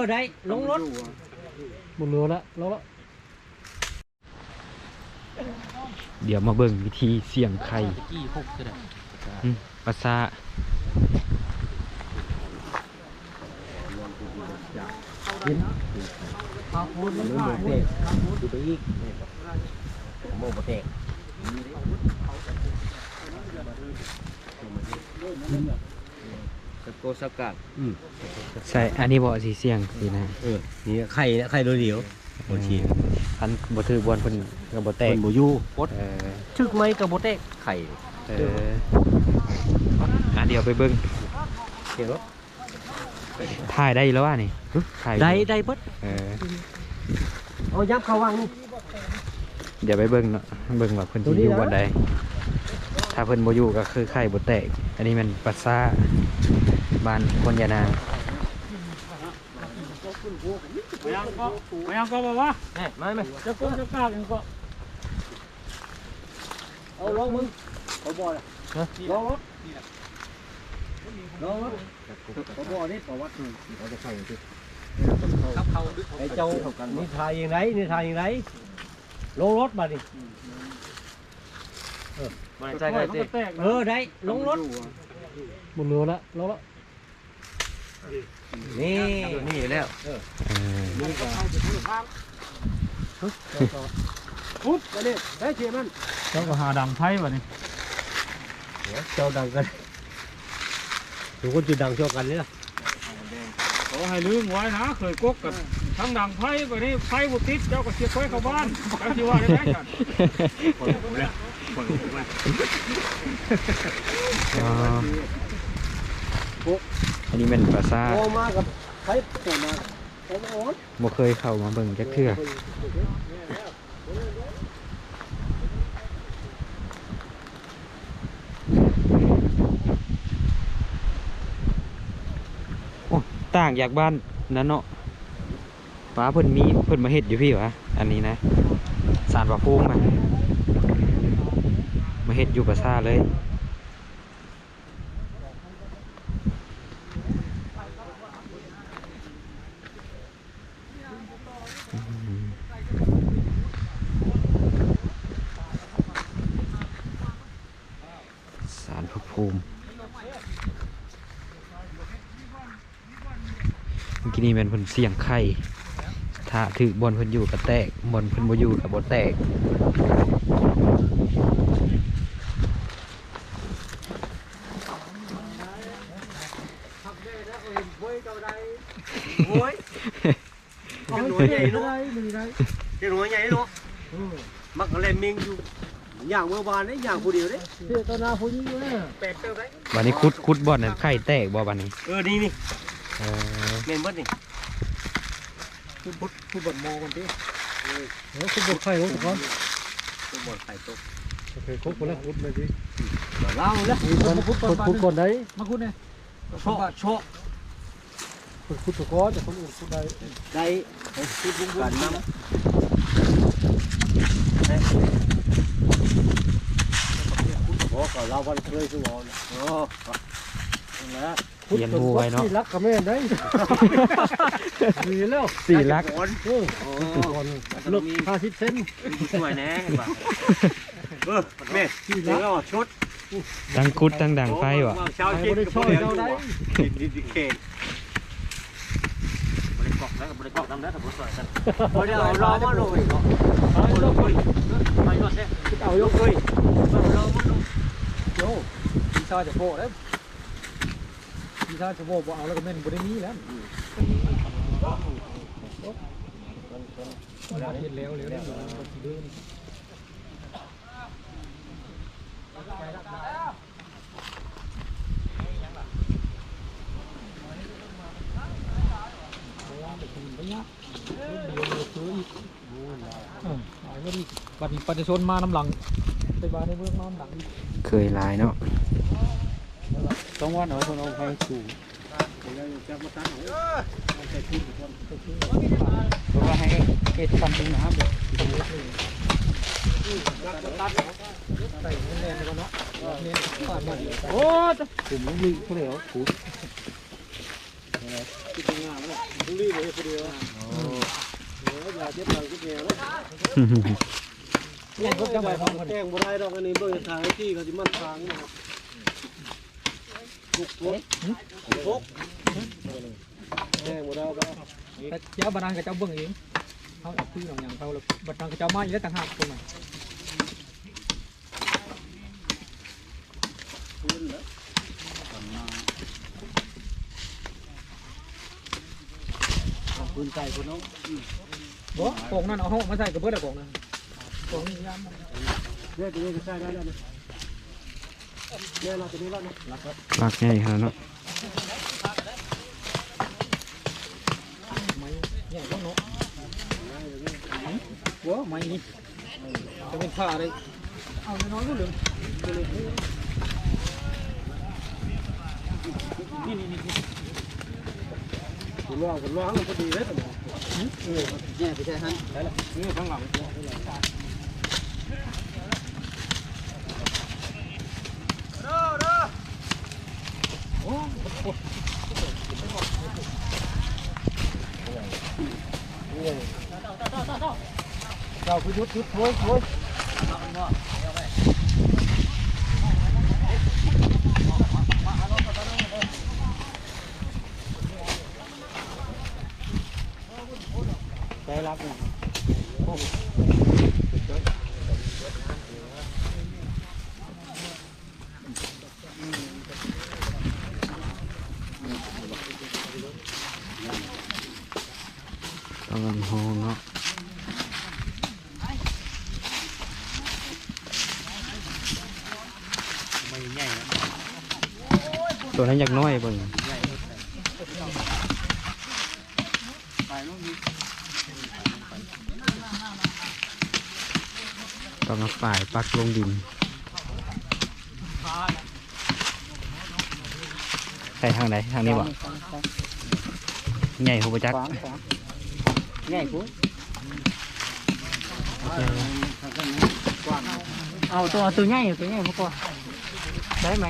อได้ ลงรถหมดเรือแล้วแล้วละเดี๋ยวมาเบิ่งวิธีเสี่ยงไข่กี่หกก็ได้อืมปลาซาข้าวโพดมันเรือขาดเตะดูไปอีกโมบเตะสโกสกัดใช่อันนี้บ่สิเสี่ยงสินะเออนี่ไข่นะไข่โดยเดียวบนชีอันบ่ถือบอลเพิ่นก็บ่แตเป็กนบูยูปดเออชึกไหมกับโบเตะไข่เอออะเดี๋ยวไปเบิ่งเห็นปะถ่ายได้แล้วว่านี่ถ่ายได้ได้ปดเออเอายับเข้าวังนี่เดี๋ยวไปเบิ่งเนาะเบิ่งว่าเพิ่นตัวสินี้อยู่นะบ่ใดถ้าเพิ่นบ่อยู่ก็คือไข่บ่แตก อันนี้มันปลา ซาบ้านคนยานาไปยังก็ไปยังก็บอกว่าแหม่มาไหมจะกุ้งจะกล้ายังก็เอาลงมึงเอาบ่อเลยลงรถลงรถเอาบ่อนี่ประวัติเราจะใส่ดิขับเขาไอ้เจ้านี่ทายยังไงนี่ทายยังไงลงรถมาดิไม่ใช่ไงสิเออได้ลงรถหมดเรือแล้วแล้วละ นี่นี่แล้วเออพุทธมาดิได้เทียมันเจ้าก็หาดังไพ่วะนี่เจ้าดังกันทุกคนจะดังชอบกันเลยล่ะขอให้ลืมไว้นะเคยกกกันทั้งดังไพ่วะนี่ไพ่บุติดเจ้าก็เสียไฟเข้าบ้านเจ้าที่ว่าได้ไหมกันอ๋อ อันนี้เป็นปลาซาโอมากับใครโผล่มาโอ้โหบ่เคยเข้ามาเบิ่งจักเทื่อโอ้ต่างจากบ้านนั้นเนาะฟ้าเพิ่นมีเพิ่นมาเฮ็ดอยู่พี่วะอันนี้นะสารปลาโพงมามาเฮ็ดอยู่ปราสาทเลยารพระภูมิเมื่อกี้นี้เป็นเพิ่นเสียงไข่ถ้าถือบอลเพิ่นอยู่ก็แตกบอลเพิ่นบ่อยู่ก็บ่แตกโอ้ยเอาหน่วยใหญ่เนาะเจ้าหน่วยใหญ่เนาะมักอะไรเมงอยู่ อย่างเมื่อวานนี่อย่างผู้เดียวเด้เที่ยวตอนนาพูดอยู่เนี่ยแปดเต้าได้บัดนี้คุดคุดบอลนั้นไข่แตกบ่บัดนี้เออนี่นี่เออเมนเบิดนี่พูดพูดพูดบทมอกันดิเออพูดบทไข่รถก่อนตัวบอลไข่ตกโอเคครบคนละพูดเลยดิเล่าแล้วพูดก่อนพูดก่อนพูดก่อนได้มาคุณเนี่ยโชะโชะพูดพูดตะก้อจะคนอื่นพูดได้ได้พูดบุ้งกันน้ำ โอ้ก็เราวันเคยสู้เอาโอ้แล้วพูดเรียนรู้ไว้เนาะที่รักกับแม่ได้ดีแล้วสี่ลักบอลเออโอ้ก่อนเลิกห้าสิบเซนช่วยแน่ป่ะเออแม่ที่แล้วชุดทั้งคุดทั้งดังไฟวะเช้าใครเช็ไม่ดได้กับช่วยเดียวเราได้ดิดิดิเคบริกรอกแล้วบริกรอกน้ำแล้วแต่บริกรอกกันเดี๋ยวรอมาหน่อย เอายกเนี่ยกเลยโย่พี่ชาจะโบกแล้วพี่ชาจะโบกเอาแล้วก็แม่นบริมีแล้วเห็นแล้วแล้วเดิน บัตรประชาชนมาน้ำหลังไปบ้านในเมืองมาน้ำหลังเคยหลายเนาะต้องว่าหน่อยคนเอาไปสู่เพราะว่าให้เฮ็ดทำตรงน้ำเลยใส่แน่นๆก่อนเนาะเนี่ยผ่านมาเดียวโอ้กลุ่มนี้เขาเลยเหรอขูดเบุรีเลยคนเดียวโอ้ยยา เจ็บหลังเจ็บแนวแล้วเนี่ยก็จะไปพร้อมกันแกงบ่ได้ดอกอันนี้เบิ่งทางไอ้ที่เขาสิมันทางนี่นะครับทุกทุกทุกแกงบ่ได้ก็เจ้าบานังกับเจ้าเบิ่งเองเขาเอาคุยอย่างเขาแล้วบานังกับเจ้ามาอยู่แล้วต่างหากตรงไหนปืนไก่คนน้อง บ่กองนั่นเอาห้องมาใส่กับเบิดอะกองนั่นกองนี่ยามมันเรียกตัวนี้ก็ใช้ได้แล้วนะเรียกเราตัวนี้แล้วนะลากใหญ่ขนาดเนาะไม้ใหญ่ต้องเนาะบ่ไม้นี่จะเป็นผ้าอะไรเอาน้อยๆก็เหลืองนี่นี่นี่ผมลองผมลองมันพอดีเลยแต่แย่ไปใช่ฮันนี่ ข้างหลัง เราคือยุดยุดโวยโวยใจรักเนี่ย กำลังห้อง เนาะตัวนั้นอยากน้อยเบิ่งกำลังฝ่ายปักลงดินไปทางไหนทางนี้บ่ใหญ่หัวจัก ง่ายกูเอาตัวตัวใหญ่ตัวใหญ่มาก่อนได้ไหม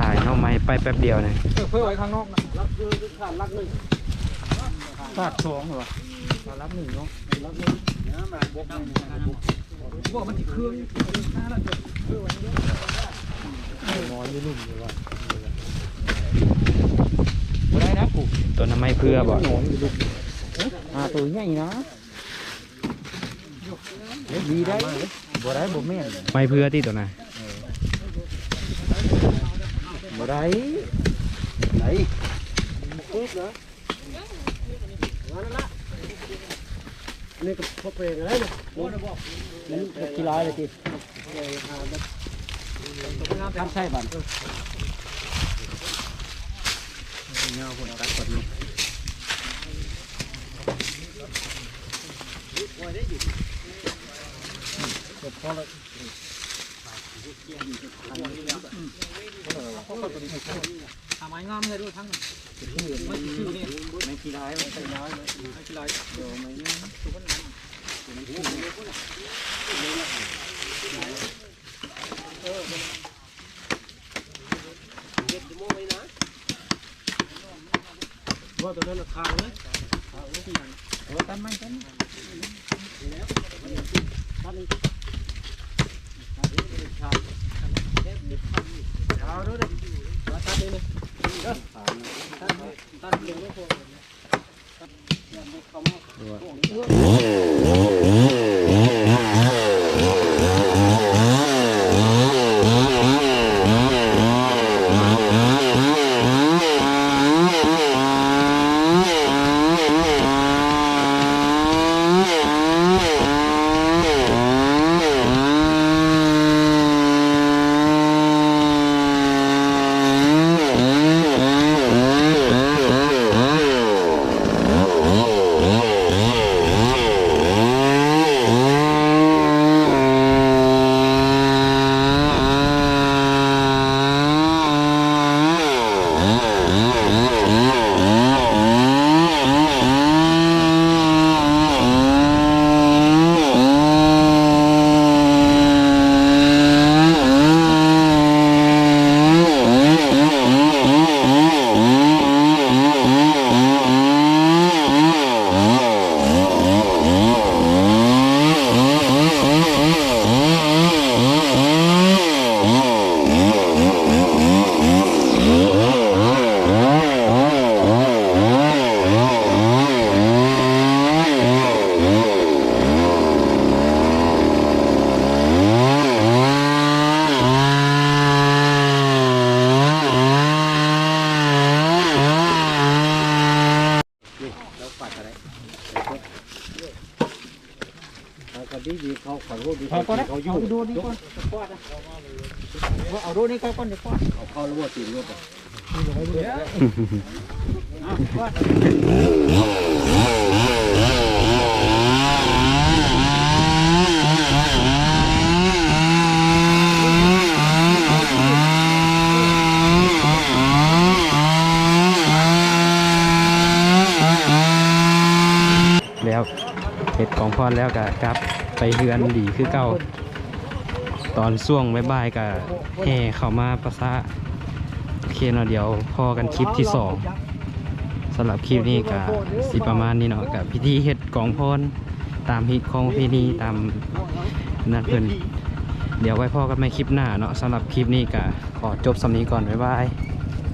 ลายเนาะไม้ไปแป๊บเดียวนะเพื่อไว้ข้างนอกนะรักคือขาดรักหนึ่งขาดสองเหรอรับหนึ่งเนาะรักหนึ่งเนี่ยมาบกว่ามันติดเครื่องหน้าแล้วเดี๋ยวเครื่องไว้เยอะ นอนอยู่ลุ่มอยู่ว่าบ่ได้นะกูตัวน้ำไม้เพื่อบ่อ่าตัวใหญ่นะดีได้บ่ได้บ่แม่นไม้เพื่อที่ตัวน่ะบ่ได้ไหนปุ๊บนะงั้นละนี่ก็พอเพลงอะไรเนี่ยโน้ตบอกมันกีฬาเลยที ทำใช่บันเงาคนตัดคนนี้ทำไมงามเลยด้วยทั้งไม่ชื่อนี่ไม่กีฬาไม่กีฬาไม่กีฬาเดี๋ยวไม่ ว่าตัวนั้นขาวเลยตันไม่ตั้นขาว เอาก่อนนะเอาโดนนี่ก่อนเอาโดนนี่ก่อนก่อนเดี๋ยวก่อนเอาเข้าแล้วว่าตีนรถแล้ว เห็ดของพรแล้วก็กลับ ไปเฮือนดีคือเก่า ตอนช่วงบ่ายๆก็แห่เข้ามาประสาโอเคเนาะเดี๋ยวพอกันคลิปที่สองสำหรับคลิปนี้ก็สิประมาณนี้เนาะกับพิธีเห็ดกองพรตามฮิตของพิธีตามนั่นเพิ่นเดี๋ยวไว้พอกันในคลิปหน้าเนาะสำหรับคลิปนี้ก็ขอจบสำนี้ก่อน บ๊ายบาย